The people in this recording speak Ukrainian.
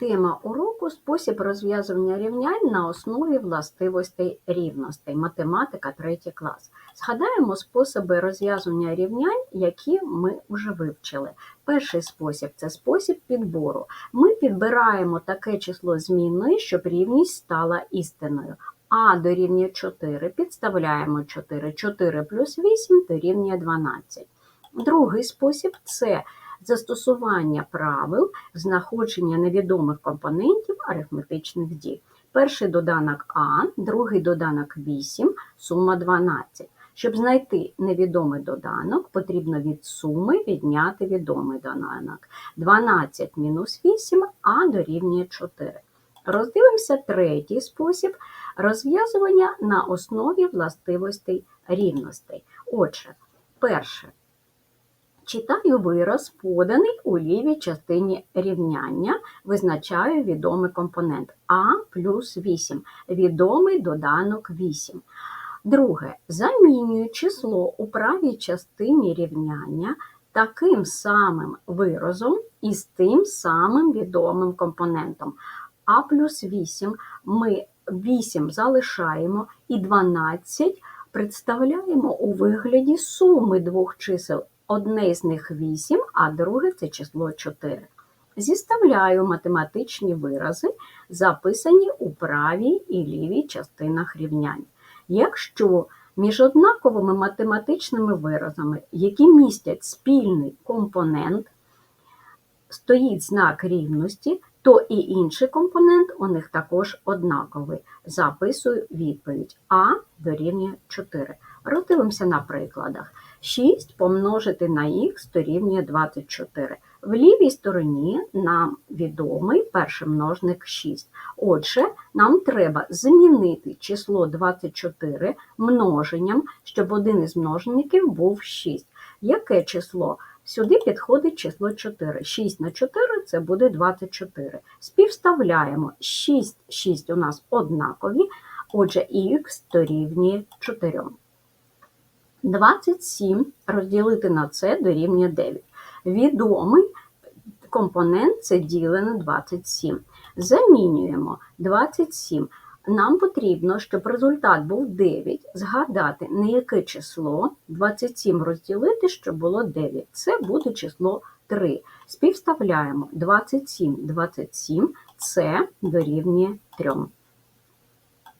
Тема уроку спосіб розв'язування рівнянь на основі властивостей рівностей. Математика 3 клас. Згадаємо способи розв'язування рівнянь, які ми вже вивчили. Перший спосіб це спосіб підбору. Ми підбираємо таке число змінної, щоб рівність стала істиною. А дорівнює 4, підставляємо 4. 4 плюс 8 дорівнює 12. Другий спосіб це застосування правил знаходження невідомих компонентів арифметичних дій. Перший доданок А, другий доданок 8, сума 12. Щоб знайти невідомий доданок, потрібно від суми відняти відомий доданок. 12 мінус 8, а дорівнює 4. Роздивимося третій спосіб розв'язування на основі властивостей рівностей. Отже, перше. Читаю вираз, поданий у лівій частині рівняння, визначаю відомий компонент А плюс 8, відомий доданок 8. Друге. Замінюю число у правій частині рівняння таким самим виразом і з тим самим відомим компонентом. А плюс 8 ми 8 залишаємо і 12 представляємо у вигляді суми двох чисел. Одне з них 8, а друге це число 4. Зіставляю математичні вирази, записані у правій і лівій частинах рівнянь. Якщо між однаковими математичними виразами, які містять спільний компонент, стоїть знак рівності, то і інший компонент у них також однаковий. Записую відповідь А дорівнює 4. Роздивимося на прикладах. 6 помножити на х дорівнює 24. В лівій стороні нам відомий перший множник 6. Отже, нам треба змінити число 24 множенням, щоб один із множників був 6. Яке число? Сюди підходить число 4. 6 на 4 це буде 24. Співставляємо 6, 6 у нас однакові, отже, х дорівнює 4. 27 розділити на це дорівнює 9. Відомий компонент це ділене 27. Замінюємо 27. Нам потрібно, щоб результат був 9, згадати, на яке число 27 розділити, щоб було 9. Це буде число 3. Співставляємо 27, 27, це дорівнює 3.